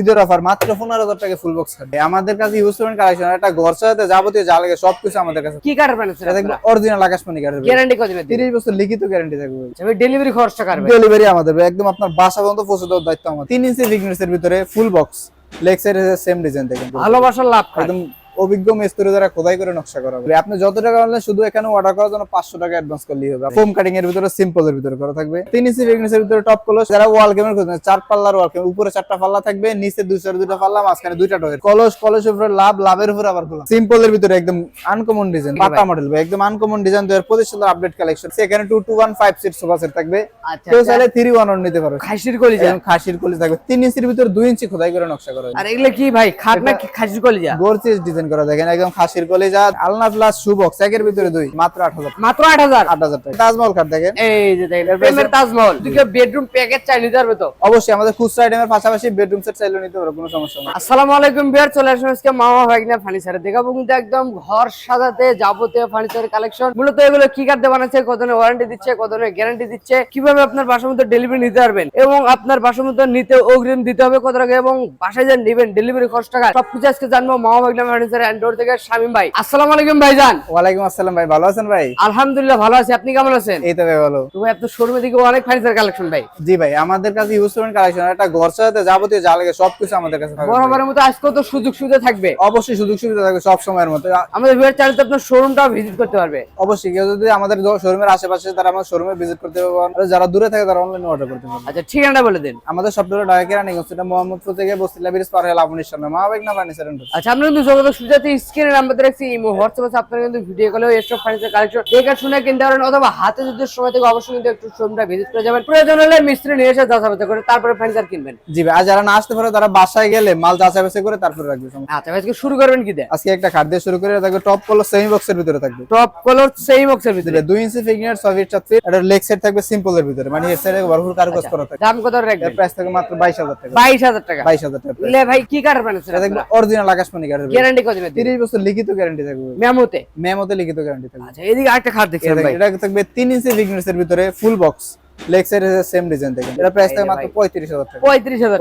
ঈদের অফার মাত্র পনেরো হাজার টাকা ফুল বক্স থাকবে আমাদের কাছে ইউজ করবেন কালেকশন একটা ঘর সাথে যাবতীয় যা লাগে সবকিছু আমাদের কাছে। কি কার্ড বানাচ্ছেন এটা দেখবেন অরিজিনাল আকাশমণি গ্যারান্টি দিবেন। তিরিশ বছর লিখিত গ্যারান্টি থাকবে ডেলিভারি খরচটা কাটবে ডেলিভারি আমাদের একদম আপনার বাসা পর্যন্ত পৌঁছে দেওয়ার দায়িত্ব আমাদের। তিন ইঞ্চি বিগনেসের ভিতরে ফুল বক্স লেগ সাইডে সেম ডিজাইন দেখেন। ভালোবাসার লাভ একদম অভিজ্ঞ মিস্ত্রি দ্বারা খোদাই করে নকশা করা হবে। আপনি যত টাকা আনলেন শুধু এখানে অর্ডার করার জন্য পাঁচশো টাকা অ্যাডভান্স করলেই হবে। ফোম কাটিং এর ভিতরে সিম্পল এর ভিতরে করা থাকবে। তিন ইঞ্চি বিগনেসের ভিতরে টপ কলস যারা ওয়াল গেমের খুঁজছেন চার পাল্লার ওয়াল গেম উপরে চারটা পাল্লা থাকবে নিচে দুইশো দুইটা পাল্লা মাঝখানে দুইটা ডয়ের কলস কলসের উপরে লাভ লাভের উপরে আবার খোলা। সিম্পল এর ভিতরে একদম আনকমন ডিজাইন পাতা মডেল একদম আনকমন ডিজাইন দুই পঁচিশ সালের আপডেট কালেকশন সেখানে two two one five seat sofa set থাকবে। আচ্ছা কেউ চাইলে থ্রি ওয়ান ওয়ান নিতে পারবে খাসির কলিজা? একদম খাসির কলি থাকবে। তিন ইঞ্চির ভিতরে দুই ইঞ্চি খোদাই করে নকশা করা আর এগুলো কি ভাই খাট না খাসির কলিজা? গোরচিস ডিজাইন করা দেখেন একদম খাসির কলিজা আলনা প্লাস শু বক্স একের ভিতরে দুই মাত্র আট হাজার মাত্র আট হাজার? আট হাজার টাকা। তাজমহল কার্ড দেখেন। এই যে দেখেন তাজমহল। বেডরুম প্যাকেজ চাই নিতে পারবে তো? অবশ্যই আমাদের খুচরা আইটেমের পাশাপাশি বেডরুম সেট চাইলেও নিতে পারো কোনো সমস্যা নেই। আসসালামু আলাইকুম বিয়ার চলে আসুন আজকে মামা ভাগনা ফার্নিচারে দেখাবো কিন্তু একদম ঘর সাজাতে যাবতীয় ফার্নিচার কালেকশন মূলত এগুলো কি কার্ডে বানাচ্ছে কত ওয়ারেন্টি দিচ্ছে কত গ্যারান্টি দিচ্ছে কীভাবে আপনার বাসার মধ্যে ডেলিভারি নিতে পারবেন এবং আপনার বাসার মধ্যে নিতে অগ্রিম দিতে হবে কত টাকা এবং বাসায় যে নেবেন ডেলিভারি খরচ টাকা সবকিছু আজকে জানব মামা ভাগনা ফার্নিচার অ্যান্ডোর থেকে শামিম ভাই। আসসালামু আলাইকুম ভাইজান। ওয়ালাইকুম আসসালাম ভাই ভালো আছেন ভাই? আলহামদুলিল্লাহ ভালো আছি আপনি কেমন আছেন? এই তো ভাই ভালো। তো ভাই আপনার শোরুমে দিকে অনেক ফার্নিচার কালেকশন ভাই। জি ভাই আমাদের কাছে ইউজ করবেন কালেকশন একটা ঘর সাজাতে যাবতীয় যা লাগে সবকিছু আমাদের কাছে থাকবে। বরাবরের মতো আজকেও তো সুযোগ সুবিধা থাকবে। অবশ্যই সুযোগ সুবিধা থাকবে সব সময়ের মতো। আ- আমাদের ভিউয়ার চাইলে তো আপনার শোরুমটাও ভিজিট করতে পারবে। অবশ্যই কেউ যদি আমাদের শোরুমের আশেপাশে তারা আমার শোরুমে ভিজিট করতে পারবেন যারা দূরে থাকে তারা অনলাইনে অর্ডার করতে পারবে। আচ্ছা ঠিকানাটা বলে দিন। আমাদের ঢাকা কেরানীগঞ্জ মোহাম্মদপুর থেকে বস্তিলা ব্রিজ পার হয়ে লাবণীর সামনে মহাবেগ না ফার্নিচার আচ্ছা আমরা কিন্তু যোগাযোগ সুবিধাতে স্ক্রিনে নাম্বার রাখছি ইমো হোয়াটসঅ্যাপ আছে আপনারা কিন্তু ভিডিও কলেও এসব ফার্নিচার কালেকশন দেখে শুনে কিনতে পারেন অথবা হাতে যদি সময় থেকে অবশ্যই কিন্তু একটু শোরুমটা ভিজিট করে যাবেন। প্রয়োজন হলে মিস্ত্রি নিয়ে এসে যাচাই করে তারপরে ফার্নিচার কিনবেন। জি ভাই আর যারা না আসতে পারে তারা বাসায় গেলে মাল যাচাই বাছাই করে তারপরে রাখবে আচ্ছা আজকে শুরু করবেন কি দেন? আজকে একটা খাদ্য শুরু করে থাকবে টপ কলার সেমি বক্সের ভিতরে থাকবে। টপ কলার সেই বক্সের ভিতরে? দুই ইঞ্চি ফিগনার ছয় ফিট সাত ফিট এটা লেগ সেট থাকবে সিম্পল এর ভিতরে। মানে এর সাইডে ভরপুর কারুকাজ করা থাকবে দাম কত রাখবেন? প্রাইস থাকবে মাত্র বাইশ হাজার টাকা। বাইশ হাজার টাকা। বাইশ হাজার টাকা লে ভাই কি কার্ড বানাচ্ছেন এটা থাকবে অরিজিনাল আকাশমণি কাঠের গ্যারান্টি দিবেন তিরিশ বছর লিখিত গ্যারান্টি থাকবে। মেমোতে মেমোতে লিখিত গ্যারান্টি থাকবে। আচ্ছা এদিকে আরেকটা খাট দেখছেন ভাই। এটা থাকবে তিন ইঞ্চি ফিগনেস এর ভিতরে full box leg side same design দেখেন। এটা প্রাইস থাকবে মাত্র পঁয়ত্রিশ হাজার টাকা। পঁয়ত্রিশ হাজার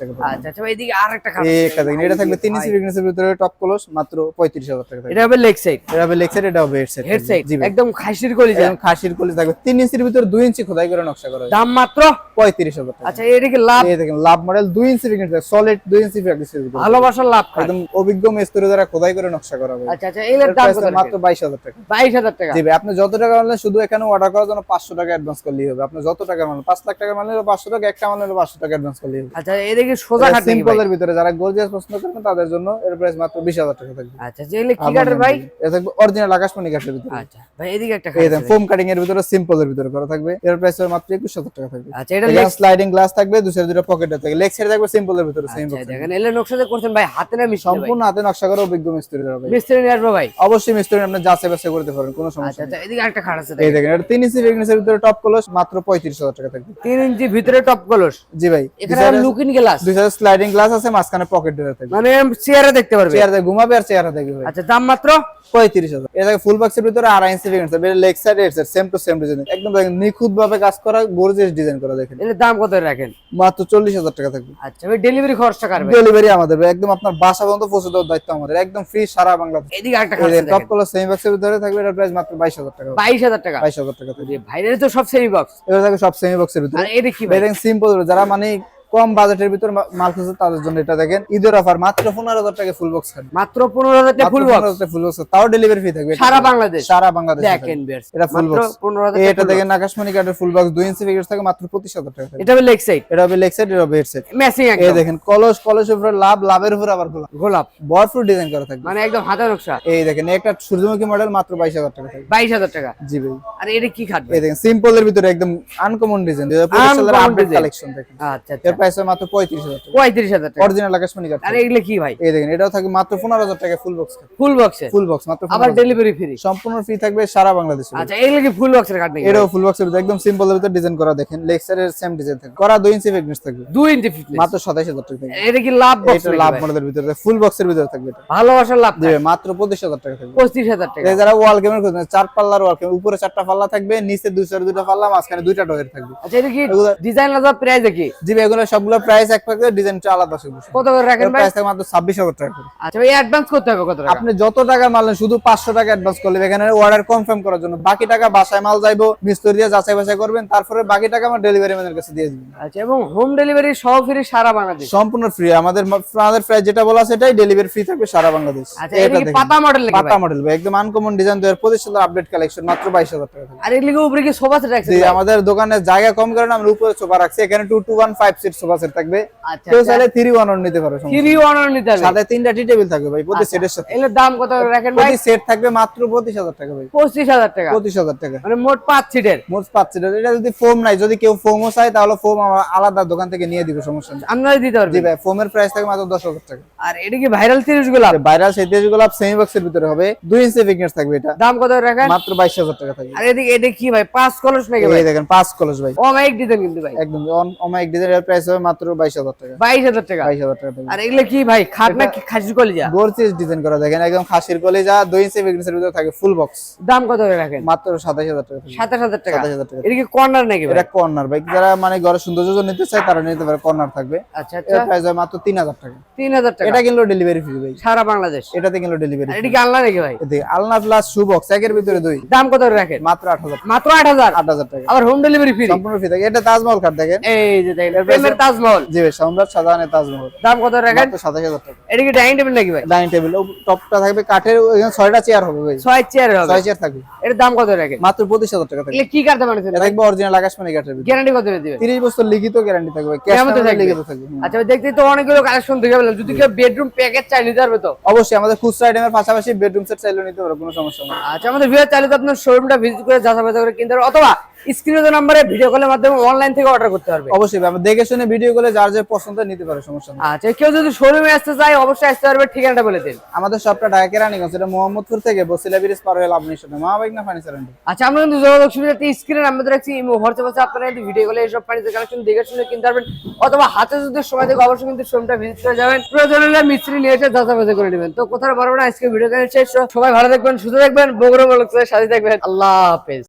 টাকা। আচ্ছা আচ্ছা এদিকে আরেকটা একটা দেখেন এটা থাকবে তিন ইঞ্চি ফিগনেস ভিতরে টপ কলস মাত্র পঁয়ত্রিশ হাজার টাকা এটা হবে লেগ সাইড এটা হবে লেগ সাইড এটা হবে হেড সাইড হেড সাইড একদম খাসির একদম খাসির কলি থাকবে। তিন ইঞ্চির ভিতরে দুই ইঞ্চি খোদাই করে নকশা করা দাম মাত্র পঁয়ত্রিশ হাজার টাকা। আচ্ছা এদিকে লাভ। এই দেখেন লাভ মডেল দুই ইঞ্চি ফিগনেস সলিড দুই ইঞ্চি ফিগনেস ভালোবাসার লাভ একদম অভিজ্ঞ মিস্ত্রি দ্বারা খোদাই করে নকশা করা হবে আচ্ছা আচ্ছা এগুলোর দাম কত মাত্র বাইশ হাজার টাকা। বাইশ হাজার টাকা। জি আপনি যত টাকা আনলেন শুধু এখানে অর্ডার করার জন্য পাঁচশো টাকা অ্যাডভান্স করলেই হবে। আপনি যত টাকা মানেন পাঁচ লাখ টাকা মানলে পাঁচশো টাকা একটা মানলে পাঁচশো টাকা অ্যাডভান্স করলেই হবে আচ্ছা এদিকে সোজা খাট নাকি সিম্পল ভাই? এর ভিতরে যারা গর্জিয়াস পছন্দ করেন তাদের জন্য এর প্রাইস মাত্র বিশ হাজার টাকা থাকবে। আচ্ছা যে এগুলো কি কাঠের ভাই? এটা থাকবে অরিজিনাল আকাশমণি কাঠের ভিতরে। আচ্ছা ভাই এদিকে একটা খাট ফোম কাটিং এর ভিতরে সিম্পল এর ভিতরে করা থাকবে। এর প্রাইস মাত্র একুশ হাজার টাকা থাকবে। আচ্ছা এটা স্লাইডিং গ্লাস থাকবে দুটো পকেটে থাকবে। লেগ সাইড থাকবে সিম্পল এর ভিতরে সেম আচ্ছা দেখেন এলে নকশা করছেন ভাই হাতে না মিশন সম্পূর্ণ হাতে নকশা করে অভিজ্ঞ মিস্ত্রি হবে মিস্ত্রি নিয়ে আসব ভাই? অবশ্যই মিস্ত্রি আপনি যাচাই বাছাই করতে পারেন কোনো আচ্ছা সমস্যা আচ্ছা এদিকে একটা খাট আছে এই দেখেন। এটা তিন ইঞ্চি ফিগনেসের ভিতরে টপ কলস মাত্র পঁয়ত্রিশ হাজার টাকা থাকবে। তিন ইঞ্চি ভিতরে টপ কলস জি ভাই এখানে লুকিং গ্লাস দুই সাইডে স্লাইডিং গ্লাস আছে মাঝখানে পকেট থাকবে। মানে চেয়ারে দেখতে পারবে। চেয়ার ঘুমাবে আর চেয়ার ভাই। আচ্ছা দাম মাত্র? পঁয়ত্রিশ হাজার। এটা ফুল বক্সের ভিতরে আড়াই ইঞ্চি এটা লেগ সাইড এর side same to same design একদম নিখুঁত ভাবে কাজ করা গর্জিয়াস ডিজাইন করা দেখেন। এর দাম কত রাখেন? মাত্র চল্লিশ হাজার টাকা থাকবে। আচ্ছা ভাই ডেলিভারি খরচটা ডেলিভারি আমাদের একদম আপনার বাসা পর্যন্ত পৌঁছে দেওয়ার দায়িত্ব আমাদের। একদম ফ্রি সারা বাংলাদেশ। এদিকে একটা টপ কলার সেমি বক্সের ভিতরে থাকবে এটার প্রাইস মাত্র বাইশ হাজার টাকা। বাইশ হাজার টাকা। বাইশ হাজার টাকা ভাইরের তো সব সেমি বক্স এবার থাকবে সব সেমি বক্সের ভিতরে। আর এটা কি ভাই। এটা সিম্পল যারা মানে কম বাজেটের ভিতরে মাল খুঁজছে তাদের জন্য এটা দেখেন। ঈদের অফার মাত্র পনেরো হাজার টাকা ফুল বক্স থাকবে মাত্র পনেরো হাজার টাকা ফুল বক্স ফুল বক্স তাও ডেলিভারি ফি থাকবে। সারা বাংলাদেশ? সারা বাংলাদেশ দেখেন এটা ফুল বক্স এটা দেখেন আকাশমণি কার্ডের ফুল বক্স দুই ইঞ্চি ফিগার থাকে মাত্র পঁচিশ হাজার টাকা এটা হবে লেগ সাইড এটা হবে লেগ সাইড এটা হবে হেড সাইড ম্যাচিং এই দেখেন কলস কলসের উপরে লাভ লাভের উপরে আবার গোলাপ। গোলাপ। বরফুল ডিজাইন করা থাকবে। মানে একদম হাতে নকশা। এই দেখেন একটা সূর্যমুখী মডেল মাত্র বাইশ হাজার টাকা থাকবে। বাইশ হাজার টাকা। জি ভাই। আর এটা কি খাটবে? এই দেখেন সিম্পল এর ভিতরে একদম আনকমন ডিজাইন দুই হাজার পঁচিশ সালের আপডেট কালেকশন দেখেন। আচ্ছা মাত্র হাজার টাকা। পঁয়ত্রিশ হাজার টাকা। অরিজিনাল আকাশমণি কার্ড আর এগুলো কি ভাই? এই দেখেন এটাও থাকবে মাত্র পনেরো হাজার টাকা ফুল বক্স ফুল বক্সে ফুল বক্স মাত্র আবার ডেলিভারি ফ্রি সম্পূর্ণ ফ্রি থাকবে সারা বাংলাদেশে। আচ্ছা এগুলো কি ফুল বক্সের নাকি এটাও ফুল বক্সের একদম সিম্পল এর ভিতরে ডিজাইন করা দেখেন। সেম ডিজাইন করা দুই ইঞ্চি ফিটনেস থাকবে। দুই ইঞ্চি ফিটনেস মাত্র টাকা এটা কি লাভ বক্স এটা লাভ মডেলের ভিতরে ফুল বক্সের ভিতরে থাকবে এটা। ভালোবাসার লাভ দিবে মাত্র পঁচিশ হাজার টাকা থাকবে। পঁচিশ হাজার টাকা। এই যারা ওয়াল গেমের খুঁজছেন চার পাল্লার ওয়াল গেম উপরে চারটা পাল্লা থাকবে নিচে দুইশো দুইটা পাল্লা মাঝখানে দুইটা ডয়ের থাকবে। আচ্ছা এটা কি ডিজাইন আলাদা প্রাইস কি? জি এগুলো সবগুলো প্রাইস এক পাকে ডিজাইনটা আলাদা শুধু কত করে রাখেন ভাই? প্রাইস থাকে মাত্র ছাব্বিশ হাজার টাকা করে। আচ্ছা ভাই অ্যাডভান্স করতে হবে কত টাকা? আপনি যত টাকা মাল নেন, শুধু পাঁচশো টাকা অ্যাডভান্স করলে। এখানে অর্ডার কনফার্ম করার জন্য। বাকি টাকা বাসায় মাল যাইবো মিস্ত্রি দিয়ে যাচাই বাছাই করবেন। তারপরে বাকি টাকা আমার ডেলিভারি ম্যানের কাছে দিয়ে দিবেন। আচ্ছা এবং হোম ডেলিভারি সহ ফ্রি সারা বাংলাদেশ? সম্পূর্ণ ফ্রি আমাদের আমাদের প্রাইস যেটা বলা সেটাই ডেলিভারি ফ্রি থাকবে সারা বাংলাদেশ। আচ্ছা এটা পাতা মডেল পাতা মডেল ভাই। একদম আনকমন ডিজাইন দেওয়ার পঁচিশ সালের আপডেট কালেকশন মাত্র বাইশ হাজার টাকা আর আর এগুলি উপরে কি সোফা সেট রাখছেন জি আমাদের দোকানে জায়গা কম কারণে আমরা উপরে সোফা রাখছি। এখানে two two one five seat sofa set থাকবে। আচ্ছা কেউ চাইলে থ্রি ওয়ান নিতে পারো থ্রি ওয়ান নিতে সাথে তিনটা টি টেবিল থাকবে ভাই প্রতি সেটের সাথে। এগুলোর দাম কত রাখেন ভাই? প্রতি সেট থাকবে মাত্র পঁচিশ হাজার টাকা ভাই। পঁচিশ হাজার টাকা। পঁচিশ হাজার টাকা। মানে মোট সিটের মোট না। এটা যদি ফোম নাই যদি কেউ ফোমও চায় তাহলে ফোম আলাদা দোকান থেকে নিয়ে দিব সমস্যা নেই। আপনারা দিতে জি ভাই ফোমের প্রাইস থাকে মাত্র দশ হাজার টাকা। আর এটা কি ভাইরাল সিরিজগুলো? ভাইরাল তেজগুলো সেমি বক্সের ভিতরে হবে। দুই ইঞ্চি ফিটনেস থাকবে এটা। দাম কত রাখেন? মাত্র বাইশ হাজার টাকা থাকবে। আর এদিকে এটা কি ভাই? পাঁচ কলস নাকি ভাই? দেখেন পাঁচ কলস ভাই। অমাইক ডিজাইন কিন্তু ভাই। একদম অমাইক ডিজাইনের প্রাইস হবে মাত্র বাইশ হাজার টাকা। বাইশ হাজার টাকা? বাইশ হাজার টাকা আর এগুলো কি ভাই খাট না কি খাসি কলিজা? ডিজাইন করা দেখেন একদম খাসির কলিজা দুই ইঞ্চি ফিটনেসের ভিতরে থাকে ফুল বক্স দাম কত করে রাখেন? মাত্র সাতাশ হাজার টাকা থাকবে। সাতাশ হাজার টাকা? সাতাশ হাজার টাকা। এটা কি কর্নার নাকি এটা কর্নার ভাই। যারা মানে ঘরে সৌন্দর্য নিতে চায় তারা নিতে পারে কর্নার থাকবে। আচ্ছা আচ্ছা। প্রাইস হয় মাত্র তিন হাজার টাকা। তিন হাজার টাকা? এটা কিনলো ডেলিভারি ফ্রি ভাই। সারা বাংলাদেশ? এটাতে কিনলো ডেলিভারি এটা কি আনলা নাকি ভাই? আলনা প্লাস শু বক্স একের ভিতরে দুই। দাম কত করে রাখেন? মাত্র আট হাজার মাত্র আট হাজার? আট হাজার টাকা। আবার হোম ডেলিভারি ফ্রি সম্পূর্ণ ফ্রি থাকে। এটা তাজমহল কার্ড দেখেন। এই যে দেখেন তাজমহল? জি ভাই সম্রাট শাহজাহানের তাজমহল। দাম কত রাখেন মাত্র সাতাশ হাজার টাকা। এটা কি ডাইনিং টেবিল নাকি ভাই? ডাইনিং টেবিল টপটা থাকবে কাঠের ওইখানে ছয়টা চেয়ার হবে ভাই। ছয় চেয়ার হবে। ছয় চেয়ার থাকবে। দাম কত রাখেন মাত্র পঁচিশ হাজার টাকা থাকবে। কি কাটতে বানিয়েছেন এটা থাকবে অরিজিনাল আকাশমণি কাঠের গ্যারান্টি কত দিবেন তিরিশ বছর লিখিত গ্যারান্টি থাকবে ক্যাশ লিখিত থাকবে। আচ্ছা ভাই দেখতে তো অনেকগুলো কালেকশন দেখে পেলাম। যদি কেউ বেডরুম প্যাকেজ চাই নিতে পারবে তো? অবশ্যই আমাদের খুচরা আইটেমের পাশাপাশি বেডরুম সেট চাইলেও নিতে পারো কোনো সমস্যা নেই। আচ্ছা আমাদের ভিডিও চাইলে তো আপনার শোরুমটা ভিজিট করে যাচাই করে কিনতে পারবে অথবা স্ক্রিনে নাম্বারে ভিডিও কলের মাধ্যমে অনলাইন থেকে অর্ডার করতে পারবে। অবশ্যই দেখে শুনে ভিডিও করে যার যে পছন্দ নিতে পারে সমস্যা নেই। আচ্ছা কেউ যদি শোরুমে আসতে চায় অবশ্যই আসতে পারবে ঠিকানাটা বলে দিন। আমাদের সবটা ঢাকা কেরানীগঞ্জ এটা মোহাম্মদপুর থেকে বসিলা ব্রিজ পার হয়ে না ফার্নিচার আচ্ছা আমরা কিন্তু যোগাযোগ সুবিধাতে স্ক্রিনে নাম্বার রাখছি ইমো হোয়াটসঅ্যাপ আছে আপনারা কিন্তু ভিডিও কলে এইসব ফার্নিচার কালেকশন দেখে শুনে কিনতে পারবেন অথবা হাতে যদি সময় থেকে অবশ্যই কিন্তু শোরুমটা ভিজিট করে যাবেন। প্রয়োজন হলে মিস্ত্রি নিয়ে এসে করে নেবেন। তো কোথাও পারব না আজকে ভিডিও শেষ। সবাই ভালো থাকবেন সুস্থ থাকবেন বগুড়া বলক সাথে থাকবেন আল্লাহ হাফেজ।